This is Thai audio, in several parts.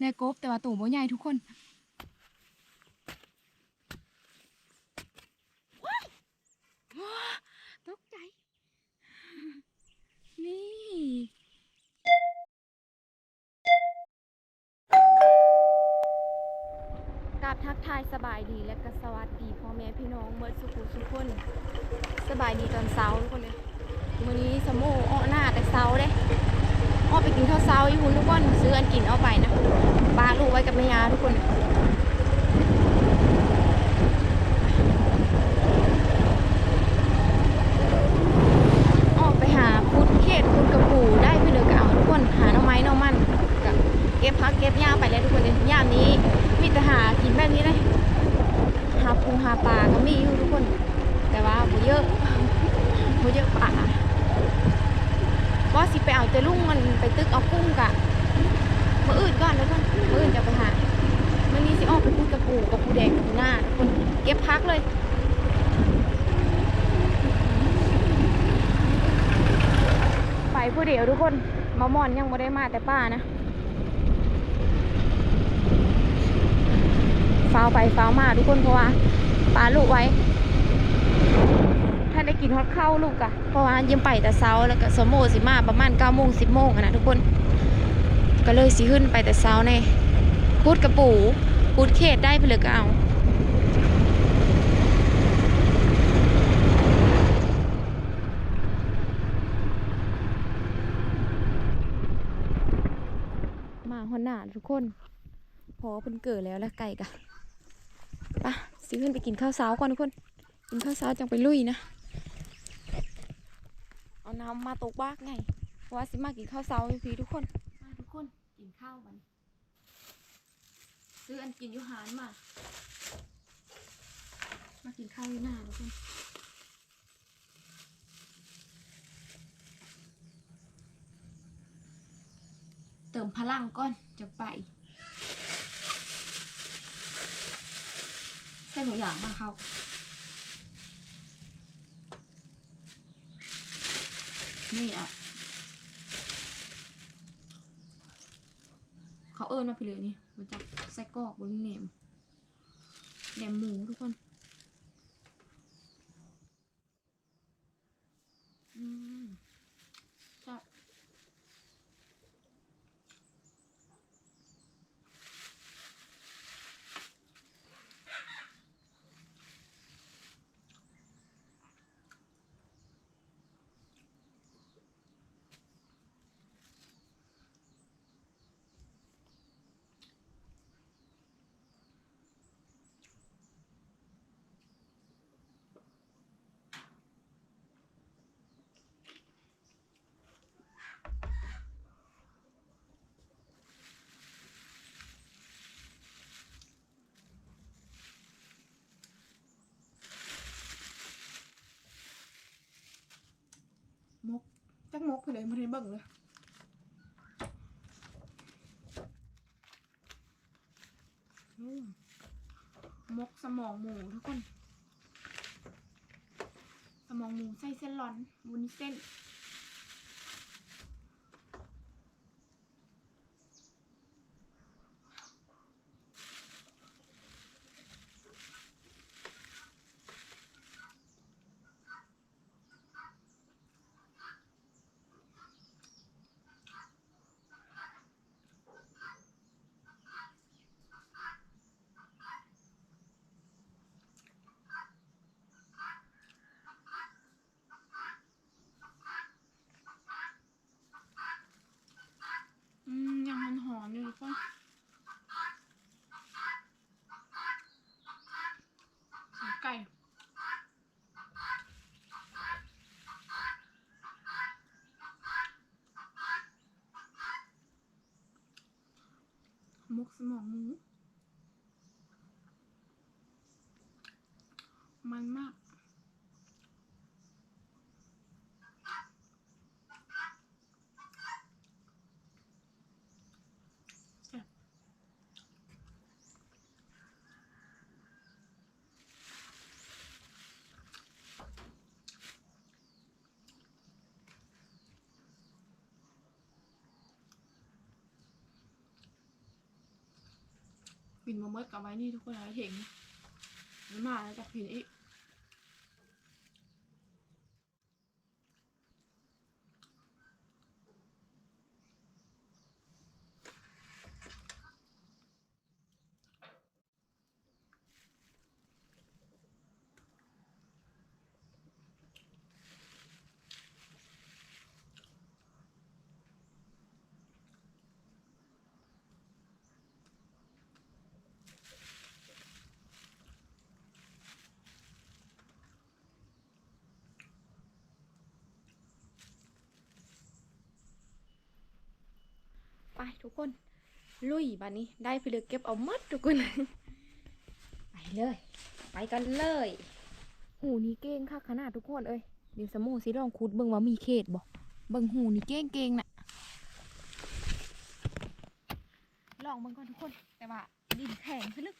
ได้กบแต่ว่าตัวบ่ใหญ่ทุกคนว้าวตกใจ นี่ กราบทักทายสบายดีและก็สวัสดีพ่อแม่พี่น้องเมื่อสุขุสุขคน สบายดีตอนเช้าทุกคนเลยมื้อนี้สมโมอ้อหน้าแต่เช้าเด้อ้อไปกินข้าวเช้าอยู่คุณทุกคนซื้ออันกินเอาไปนะ ปลาลูกไว้กับแม่ยาทุกคนออกไปหาพุดเขตพุดกระปูได้ไปเลยก็เอาทุกคนหาหน่อไม้หน่อมันก็เก็บพักเก็บหญ้าไปเลยทุกคนเลยยานี้มีแต่หากินแบบนี้เลยหาปูหาปลาก็มีอยู่ทุกคน แต่ว่าบ่เยอะบ่เยอะปลาว่าสิไปเอาแต่ลุงมันไปตึกเอากุ้งกะ มื้ออื่นก่อนทุกคนมื้ออื่นจะไปหามันนี้สิออกไปพูดกับปูกับปูแดงกับปูหน้าทุกคนเก็บพักเลยไปผู้เดียวทุกคนมามอนยังบ่ได้มาแต่ป้านะฟ้าวไปฟ้าวมาทุกคนเพราะว่าปลาลูกไว้ ถ้าได้กินฮอดข้าลูกอะเพราะว่ายังไปแต่เช้าแล้วก็สมโมสิมาประมาณ9ก้าโมงสิบโมงนะทุกคน ก็เลยสิขึ้นไปแต่เช้าในพูดกระปูพูดเขตได้ไปเลยก็เอามาฮอนหน้าทุกคน พอเพิ่นเกิดแล้วแล้วไก่กะไปะสิขึ้นไปกินข้าวเช้าก่อนทุกคน กินข้าวเช้าจังไปลุยนะ เอาน้ำมาตกบ้ากไงว่าสิมากินข้าวเช้าพี่ทุกคน ข้าวกัน ซื้ออันกินอยู่หารมา มากินข้าวอยู่หน้าทุกคนเติมพลังก่อนจะไปใส่หมูหยางมาเขานี่อะ เขาเอิญมาไปเลยนี่มาจากไส้กรอกบนแหนมแหนมหมูทุกคน อืมจับมก จักมกไปเลยมาเรียนเบิ่งเลยอืมมกสมองหมูทุกคน สมองหมูใส่เส้นร้อนวุ้นเส้น อืมยังมันหอมอยู่ทุกคนขาไก่ มุกสมองหมู มันมาก ปิ่นมาเมิดกับไว้นี่ทุกคนอะไรเห็นมันมาแล้วจากผินอีก ไปทุกคน ลุยบ้านนี้ได้ไปเลยเก็บเอาหมัดทุกคน ไปเลย ไปกันเลย หูนี่เก่งค่ะขนาดทุกคนเอ้ยเดี๋ยวสมูสิลองคุดเบิ่งว่ามีเขตบ่เบิ่งหูนี่เก่งเก่งน่ะลองเบิ่งก่อนทุกคน แต่ว่าดินแข็งซะลึก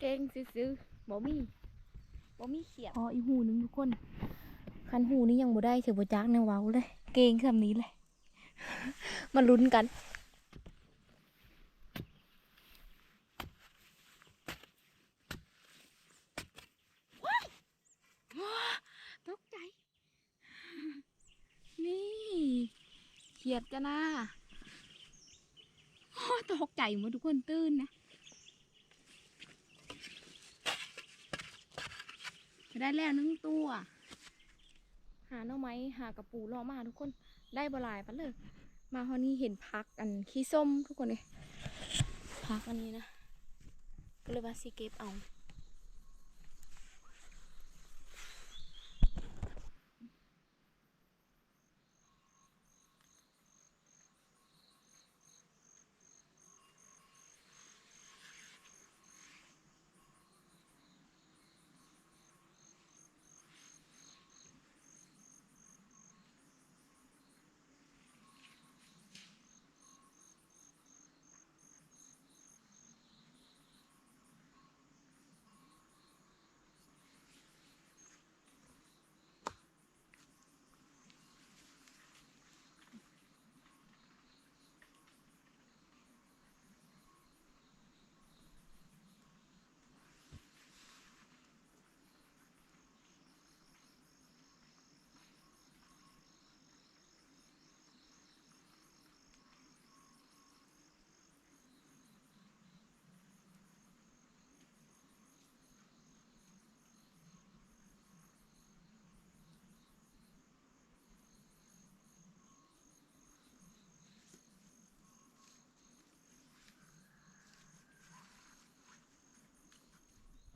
เก่งซื้อๆบ่มีบ่มีเขียดพออีหูหนึงทุกคน คันหูนี้ยังบ่ได้เสือบ่จักแนวเว้าเลย เก่งคำนี้เลย มาลุ้นกันว้ายว้าตกใจ นี่เขียดจ้ะนะโอ้ตกใจหมดทุกคนตื่นนะ ได้แล้วหนึ่งตัว หาหน่อไม้หากระปูรอมาทุกคนได้บลายปะเลยมาฮอนี้เห็นพักอันขี้ส้มทุกคนเลยพักอันนี้นะก็เลยว่าสีเก็บเอา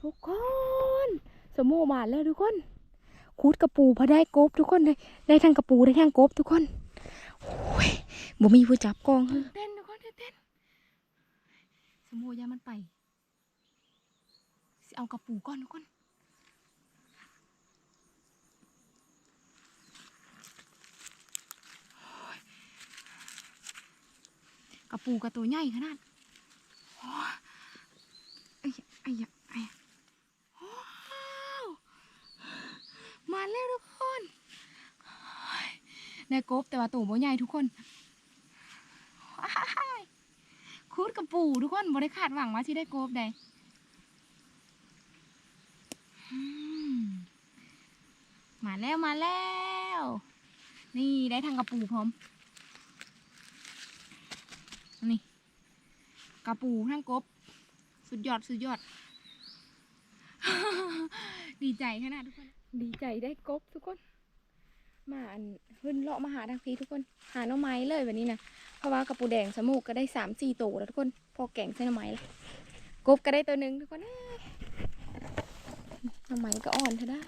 ทุกคน สมโมาแล้วทุกคนคูดกระปูพอได้กบทุกคนเลยได้ทั้งกระปูได้ทั้งกบทุกคนโอ้ยบ่มีผู้จับกองเต้นทุกคนเต้นสมโมยามันไปสิเอากระปูก่อนทุกคนกระปูกระตัวใหญ่ขนาดโอ้ยไอ้ยะไอ้ยะไอ้ยะ ว้าว มาแล้วทุกคนในกบแต่ว่าตัวบ่ใหญ่ทุกคนว้ายคูดกับปู่ทุกคนบ่ได้คาดหวังว่าที่ได้กบได้มมาแล้วมาแล้ว นี่ได้ทางกระปูพร้อม นี่กระปูทั้งกบ สุดยอดสุดยอด ดีใจขนาดทุกคน ดีใจได้กบทุกคน มาอันขึ้นเลาะมาหาทางพีทุกคน หาหน่อไม้เลยวันนี้นะเพราะว่ากระปูแดงสมูกก็ได้สามสี่ตัวแล้วทุกคน พอแกงใส่หน่อไม้แล้วกบก็ได้ตัวหนึ่งทุกคนเอ้ยหน่อไม้ก็อ่อนเธอได้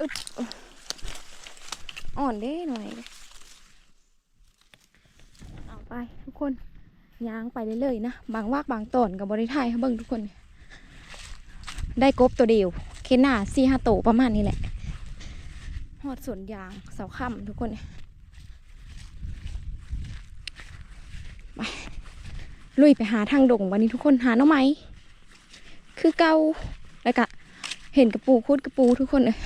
อึดอ่อนเด้หน่อยเอาไปทุกคน ย่างไปเรื่อยๆนะ บางวากบางตอนกับบริไทยเบิ่งทุกคน ได้กบตัวเดียว เคน่าสี่ห้าโตวประมาณนี้แหละอดสวนยางเสาค่ำทุกคนไปลุยไปหาทางดงวันนี้ทุกคนหาน่อไม้คือเกาแล้วก็เห็นกระปูคุดกระปูทุกคนเลย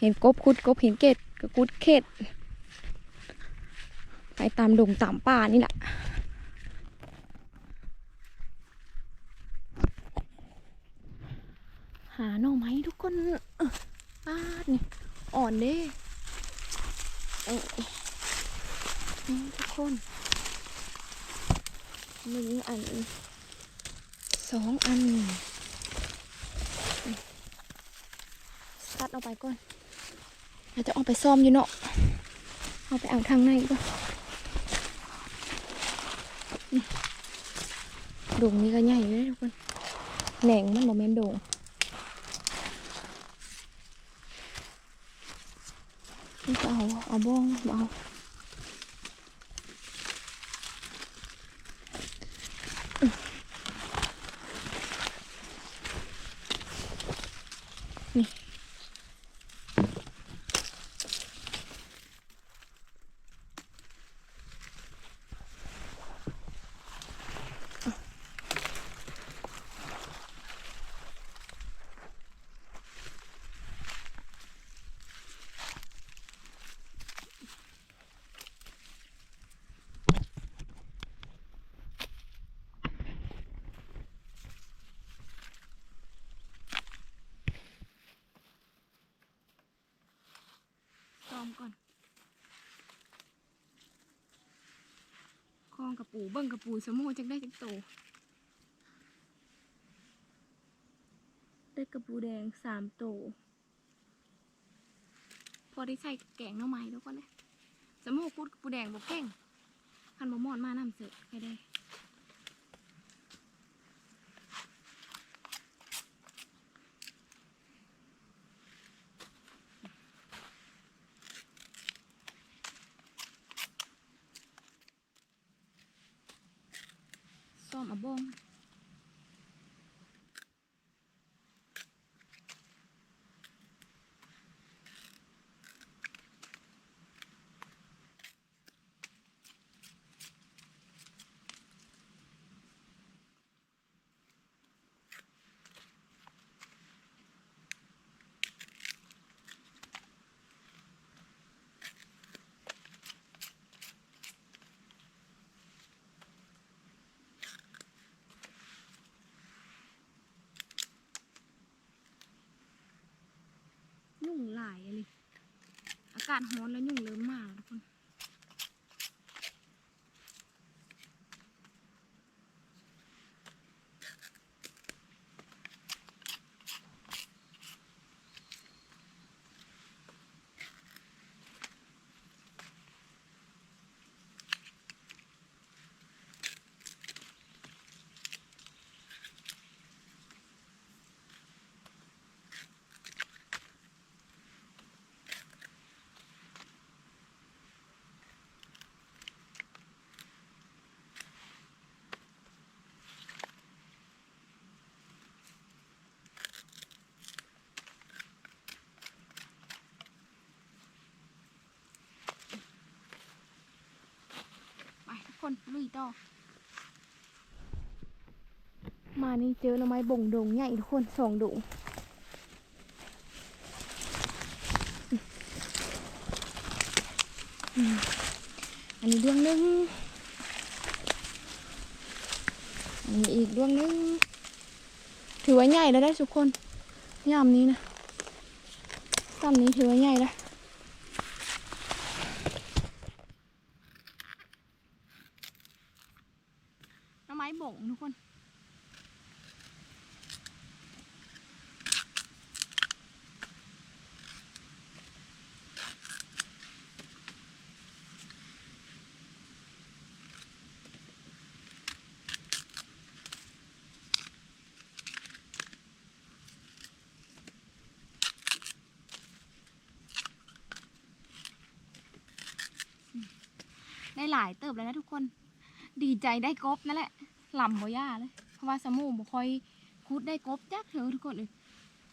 เห็นกบคุดกบเห็นเกตกระกุดเขตไปตามดงตามป่านี่แหละ หาหน่อไม้ทุกคนเอ้อป้าดนี่อ่อนเด้เอ้ยนี่ทุกคนหนึ่งอันสองอันตัดเอาไปก่อนเราจะเอาไปซ่อมอยู่เนาะเอาไปเอาทางในก่อนดงนี้ก็ใหญ่เลยทุกคนแหน่งมันโมเมนดง นี่ก็ เอาเอาบ้องเอานี่ซ้อมก่อนคลองกระปู เบิ้งกระปูสมูจักได้จักโต ได้กระปูแดงสามโต พอได้ใส่แกงหน้ำไม้แล้วก็เลยสมูพูดกระปูแดงบอกเก่งคันบ่มอดมานำเสร็จใครได้ ซ้อมเอาบ้องยุ่งหลายอะไรอากาศร้อนแล้วยุ่งเริ่มมาก ต่อมานี่เจอหน่อไม้บ่งดงใหญ่ทุกคนสองดงอันนี้ดวงหนึ่งอันนี้อีกดวงหนึ่งถือว่าใหญ่แล้วได้ทุกคนยามนี้นะซ้ำนี้ถือว่าใหญ่แล้ว หน้ำไม้ บ่งทุกคน ได้หลายเติบแล้วนะทุกคน ดีใจได้กบนั่นแหละ ลำบ่ย่าเลยเพราะว่าสมูบ่ค่อยคูดได้กบจักเถอะทุกคนเลย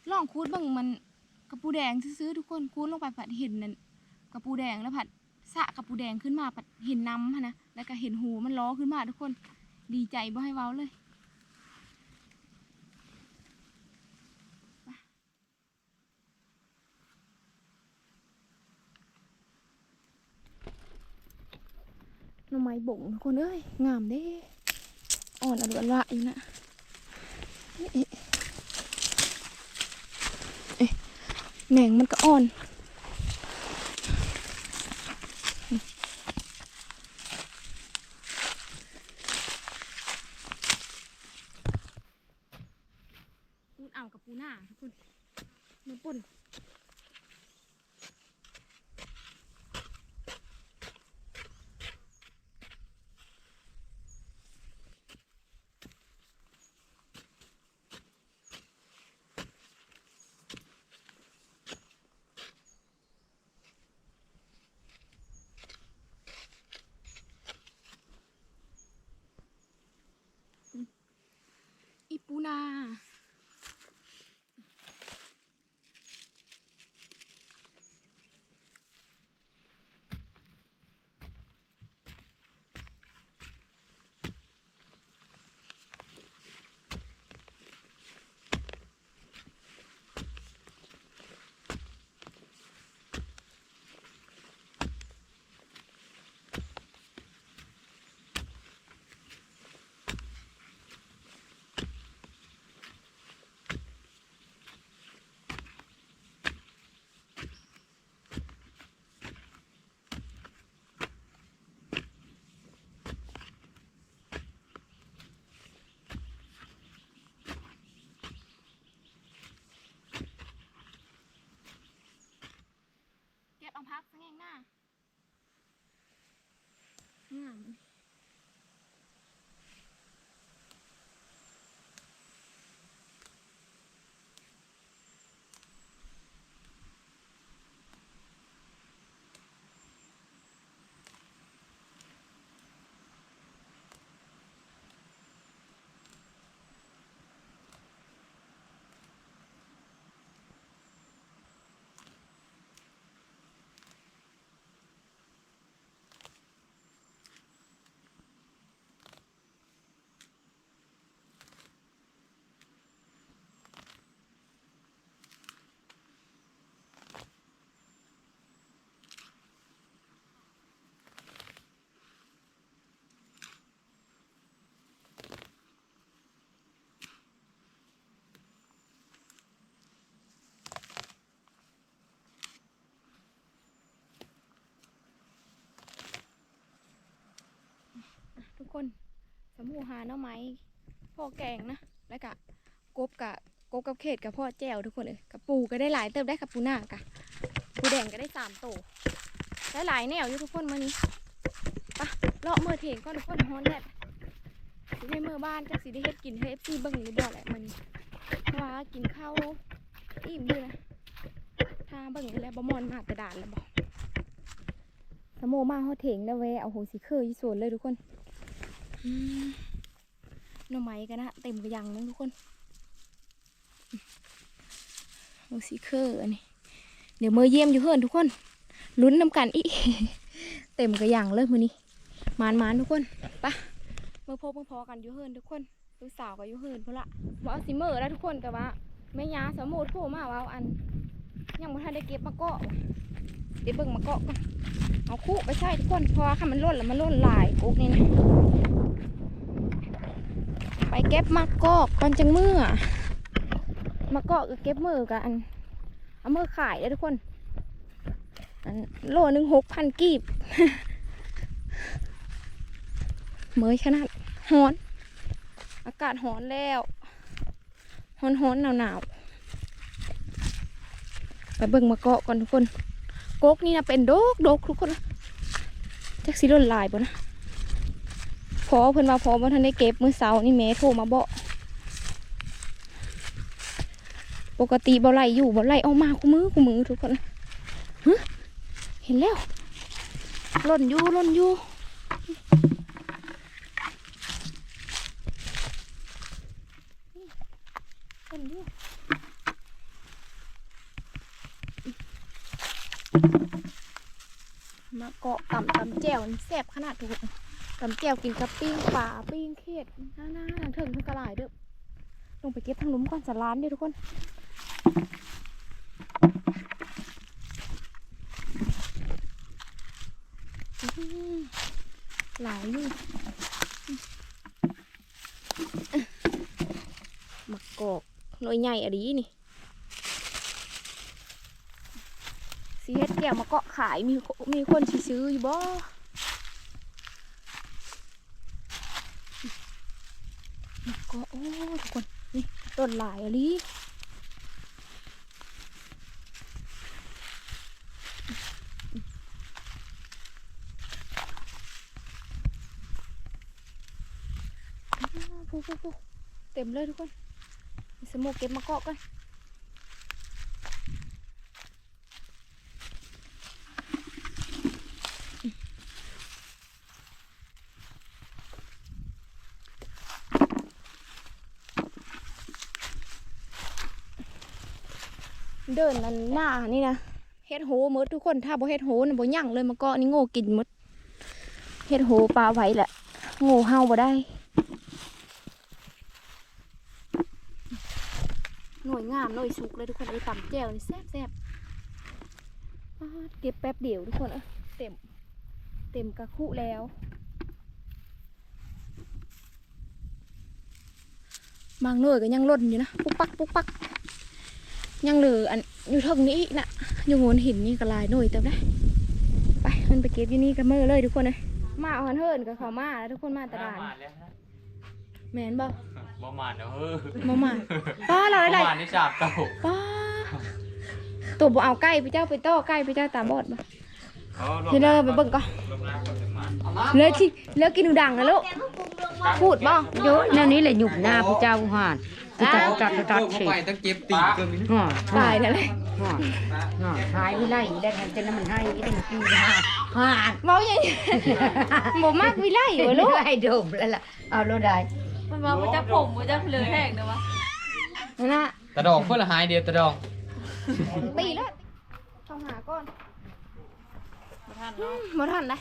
ลองคูดบิ่งมันกระปูแดงซื้อๆทุกคนคูนลงไปผัดเห็นนั่นกระปูแดงแล้วผัดสะกระปูแดงขึ้นมาผัดเห็นน้ำนะแล้วก็เห็นหูมันล้อขึ้นมาทุกคนดีใจบ่ให้เว้าเลยไปหน่อไม้บ่งทุกคนเอ้ยงามเด้ อ่อนอรุณละอยู่นะเอ๊ะแหน่งมันก็อ่อน คนสมูหาน้าไม้พ่อแกงนะแล้วก็กบกับกบกับเขตกับพ่อแจวทุกคนเลยกับปูก็ได้หลายเติมได้กับปูหน้ากะปูแดงก็ได้สามโตได้หลายแนวอยู่ทุกคนมื่อนี้ปะเลาะเมื่อเถงก็ทุกคนฮ้อนแดดสิได้เมื่อบ้านก็สิได้เฮ็ดกินให้เอฟซีเบิ่งหรือบ่แหละมื่อนี้ว่ากินข้าวอิ่มด้วยนะถ้าเบิ่งแล้วบ่มอนมาแต่ด่านแล้วบ่สมูมาฮอเถงแล้วเวยเอาโหสีเคยยี่สวนเลยทุกคน หน่อไม้กันนะเต็มกระยังนะทุกคนโอ้สีเคอร์นนี้เดี๋ยวเมื่อเยี่ยมอยู่เพื่อนทุกคนลุ้นน้ำกันอีเต็มกระยังเลยมือนี้มานมานทุกคนปะเมื่อพบเมื่อพอกันอยู่เพื่อนทุกคนลูกสาวก็อยู่เพื่อนเพุ่นละว่าเอาสิเมื่อแล้วทุกคนแต่ว่าแม่ยาสมุดโผล่มาว่าอันยังไม่ทันได้เก็บมากาะว่ะ เดี๋ยวเบิ่งมาเกาะก่อนเอาคู่ไปใช่ทุกคนพราะว่าถ้ามันล่นแล้วมันล่นหลายกุ๊กนี่นะไปเก็บมะกอกก่อนจังมืออะมะกอกก็เก็บมือกันเอามือขายเลยทุกคนอันโลหนึ่งหกพันกีบเมยขนาดฮ้อน อากาศฮ้อนแล้วฮ้อนฮ้อนหนาวหนาวๆไปเบิ่งมะกอกก่อนทุกคน กกนี่นะเป็นโดกโดกทุกคนจักสิล่นลายบ่นะพอเพิ่นมาพอบ่ทันได้เก็บมือเสานี่แม่โทรมาบอกปกติบ่ไล่อยู่บ่ไล่ออกมาคู่มือคู่มือทุกคนเห็นแล้วล่นอยู่หล่นอยู่หล่นอยู่ มา เกาะตำตำแจ่วแซ่บขนาดทุกคนตำแจ่วกินกับปิ้งปลาปิ้งเขียดน่าน่าเถิงทางกระหลายเด้อลงไปเก็บทางลุมก่อนสะล้านเด้อทุกคนหลายอยู่มะกอกหน่วยใหญ่อะดีนี่ สีเฮ็ดแก้วมาเกาะขายมีมีคนสิซื้ออยู่บ่กาะโอ้ทุกคนนี่ต้นหลายอะลีอ้าวปุ๊บปุ๊บเต็มเลยทุกคนสโมกเก็บมาเกาะกัน เดินนั่นหน้านี่นะเฮ็ดโหมดทุกคนถ้าบ่เฮ็ดโหน่ะบ่ยั่งเลยมาเกาะนี่โง่กินหมดเฮ็ดโหปลาไว้แหละโง่เฮาบ่ได้ หน่วยงามหน่วยสุกเลยทุกคนไอ้ตำแจ่วนี่แซ่บแซ่บเก็บแป๊บเดียวทุกคนเอ้ยเต็ม เต็มกระคุแล้วบางหน่วยก็ยังล่นอยู่นะ ปุ๊กปักปุ๊กปัก ยังเหลืออันอยู่เทางนี้อีกนะอยู่โงนหินนี่ก็หลายหน่วยเต็มได้ไปมันไปเก็บอยู่นี่กันเมื่อเลยทุกคนเลยมาเอาหันเฮิรนกับเขามาแล้วทุกคนมาตลาดมาแล้วนะแมนบ่บ่มาเด้อเฮ้อมามาป้าเราบ่ได้มานี่จาบเต่าป้าตัวบ่เอาใกล้พี่เจ้าไปต้อใกล้พี่เจ้าตาบอดบ่เดี๋ยวเดินไปเบิ่งก่อนลงน้ำก่อนถึงมาเหลือที่เหลือกินดูดังนะลูกพูดบ่โยแนวนี้แหละหยุบหน้าพระเจ้าหาน พระเจ้าตัดตัดสิไปต้องเก็บตีเกินนี้ห่อตายนั่นเลยห่อห่อหายไม่ได้ได้ทันจะนั้นมันให้ได้ปีหาหานเมาอย่างนี้บ่มากวิไลอยู่ลูกได้ดมแล้วล่ะเอาโลได้มันมามันจะผมมันจะเหลือแห้งนะวะนั่นน่ะตะดองเพื่อละหายเดียวตะดองตีแล้วต้องหาก่อนมาทานเนาะบ่ทันนะ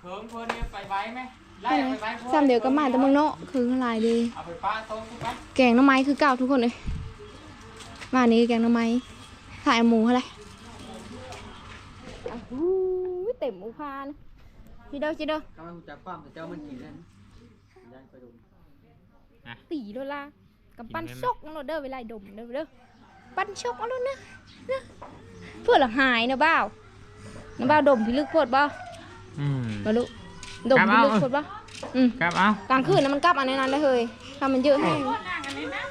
เพิ่มเพิ่นเนี่ยไปไว้ไหม ไล่เอาไปไว้ซ้ำเดียวกับมาแต่เมืองเนาะคือหลายเลยเอาไปป้าโต๊ะทุกวันแกงหน้ำไม้คือเก่าทุกคนเลยมานี่แกงหน้ำไม้ถ่ายหมูอะไรอ้าวหูยเต็มอุพานจีเด้อจีเด้อกำลังจับความแต่เจ้ามันกินนั่นย่างไปดูตีโดล่ะกับปั้นชกนั่นโลดเด้อเวลาดมเด้อเด้อปั้นชกเอาโลดนะนะเพื่อละหายนะบ้าวนะบ้าวดมพิลึกโพดบ่อืมมาลุ ดมครับพิเอา ลึกโพดบ่อืมครับเอากลางคืนนะมันกลับอันนั้นเลยเฮ้ยถ้ามันเยอะแห้งนั่งกันเลยนะ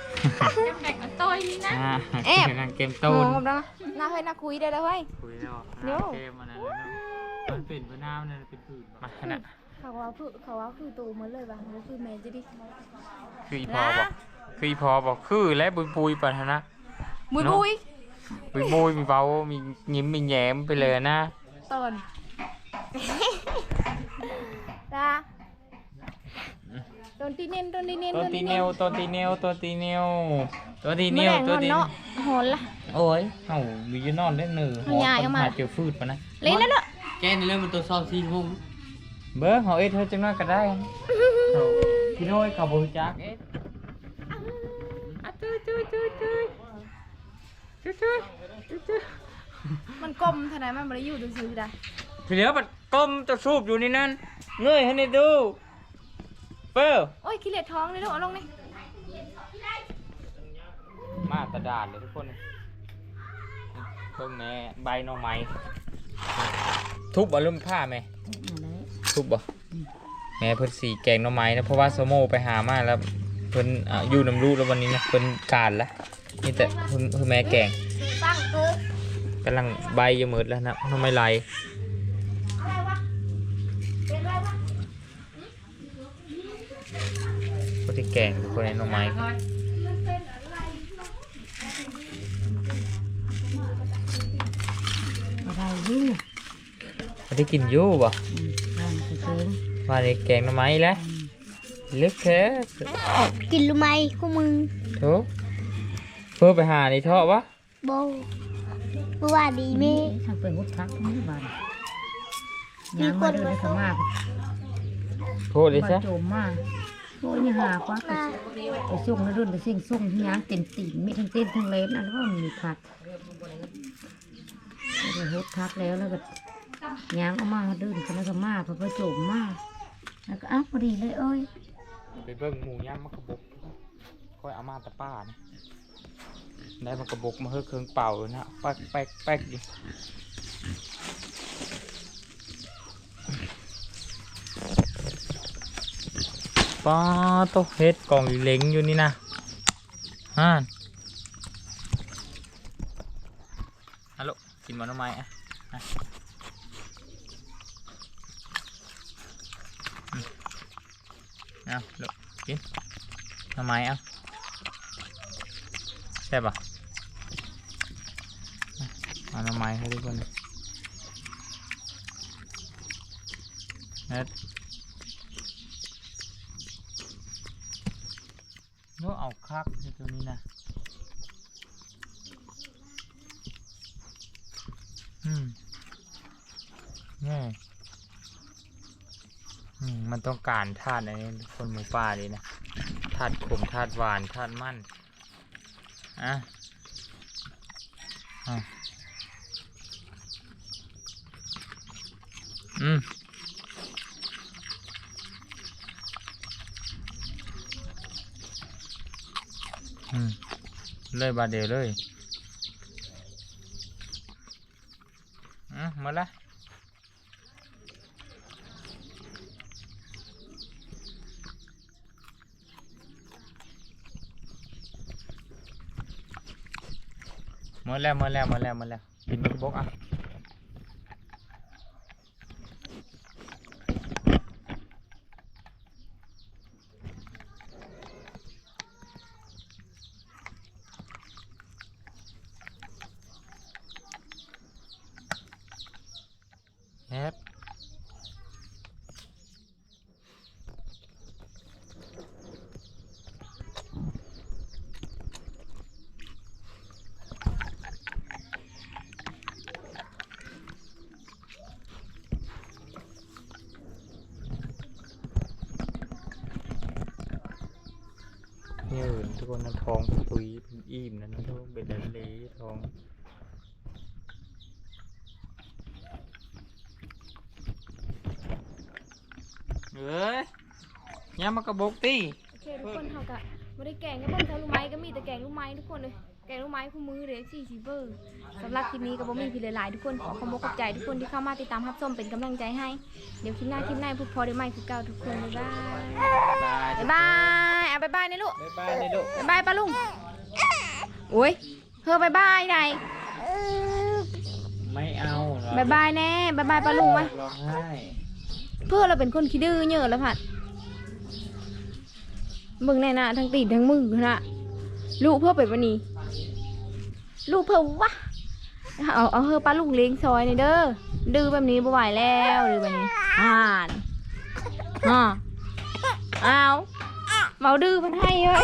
จำแบ่งกันต้อยนี่นะอ่าแอบนั่งเกมโอ้ตูนกับนะน่าเฮ้ยน่าคุยได้แล้วเฮ้ย คุยแล้วเดี๋ยว เกมมันนั้นแล้วมันเป็นพน้ำนั่นเป็นผืนมาขนาดเขาว่าคือเขาว่าคือตูเหมือนเลยว่ะมันคือแมนจิดิคืออีพอบอกคืออีพอบอกคือและบุยบุยปันนะ บุยบุยบุยบุยมีเบามียิ้มมีแย้มไปเลยนะ ตอนะต้นตีเนียนต้นตีเนียนตัวตีเนียวตัวตีเนียวตัวตีเนียวตัวตีเนียวตัวตีเนียวโนละโอ้ยเหามีอยู่นอนได้หนึ่งหัวเขามาเจียวฟืดมานะเล่นแล้วเนาะแกนเรื่องป็นตัวซอซีนุ่มเบ้อเหาเอ็ดเธอจะงน่าก็ได้พี่น้อยขับบริจักเอ็ดจุยจุยจุยจุยจุยจุยมันกลมทนายมันไม่ได้อยู่ตรงซื้อได้ทีเดียวมัน ก้มจะสูบอยู่นี่นั่นเงยให้นี่ดูเปิ้ลโอ้ยขี้เหล็กท้องเลยลูกเอาลงนี่มาตะดาดเลยทุกคนเพิ่งแม่ใบหน่อไม้ทุบบ่ลุ่มผ้าแม่ทุบบ่แม่เพิ่นสีแกงหน่อไม้นะเพราะว่าโซโมไปหามาแล้วเพิ่นอ่าอยู่น้ำลูกแล้ววันนี้นะเพิ่นการละนี่แต่เพิ่นเพิ่นแม่แกงตั้งกูกำลังใบจะหมืดแล้วนะหน่อไม้ไหล เป็นไรวะ ก็ที่ แกงทุกคนในหน่อไม้อะไรอยู่ก็ได้กินอยู่บ่นั่นคือเชิงมาในแกงหน่อไม้แล้วลึกแค่กินรู้ไหมพวกมึงโถเพื่อไปหาในท่อวะโบเมื่อวานดีแม่ทางไปหุดทักนี่บ้านยางมาเดินได้ขมากโทษเลยบ้าซะนโจมมาก โอ้ยนี่หากว่าไปไปส่งแล้วรุ่นไปเสี่ยงส่งยางเต็มตีนมีทั้งเต้นทั้งเล็บนั่นว่ามีผักไปหุดทักแล้วแล้วก็ยางออกมาเดินกันแล้วก็มาพอไปโจมมาแล้วก็อ้าวพอดีเลยเอ้ยไปเบิ่งหมูย่างมะกระบกค่อยเอามาแตะป้านะได้มะกระบกมาเฮ้อเครื่องเป่านะแป๊กแป๊กแป๊กดิ ป้าโตะเฮ็ดกล่องเหล็งอยู่นี่นะฮ่านฮัลโหลกินมันทำไมอะอะอืมเอาลูกกินทำไมเอะใช่ปะอะเอาทำไมให้ทุกคนเน็ต โน้เอาคักในตัวนี้นะอืมนี่มันต้องการธาตุอันนี้คนหมูป่าดีนะธาตุขมธาตุหวานธาตุมันอะอะอืมอืม เลยบาดเดียวเลยอืมหมาละหมดแล้วหมดแล้วหมดแล้วหมดแล้วกินมันกระบอกอะแฮปเนี่ยเห็นทุกคนนะท้องปุยเป็นอิ่มนะนะทุกคนเป็นเดนเลท้อง เอ้ยยามมากระบอกตีโอเคทุกคนเขากะไม่ได้แกงก็เบิ่งเท่าลูกไม้ก็มีแต่แกงลูกไม้ทุกคนเลยแกงลูกไม้คู่มือเลยสี่สีเบอร์สำหรับคลิปนี้ก็บ่มีพี่หลายๆทุกคนขอขอบคุณขอบใจทุกคนที่เข้ามาติดตามรับชมเป็นกำลังใจให้ เดี๋ยวคลิปหน้าคลิปหน้าพูดพอได้ไหมคือเก่าทุกคนบ๊ายบายบ๊ายบายเอาบ๊ายบายนะลูกบายบายเลยลูกบ๊ายบายป้าลุงโอ้ยเธอบายบายไหนไม่เอาหรอกบายบายแน่บายบายป้าลุงมร้องไห้ เพื่อเราเป็นคนขี้ดื้อเยอะแล้วผัดเบิ่งแน่น่ะทั้งตีนทั้งมือนะลูกเพื่อไปวันนี้ ลูกเพื่อวะเอาเอาเฮอป้าลูกเลี้ยงซอยนี่เด้อดื้อแบบนี้บ่ไหวแล้วดื้อแบบนี้อ่านอ่าเอาเมาดื้อมันให้เยอะ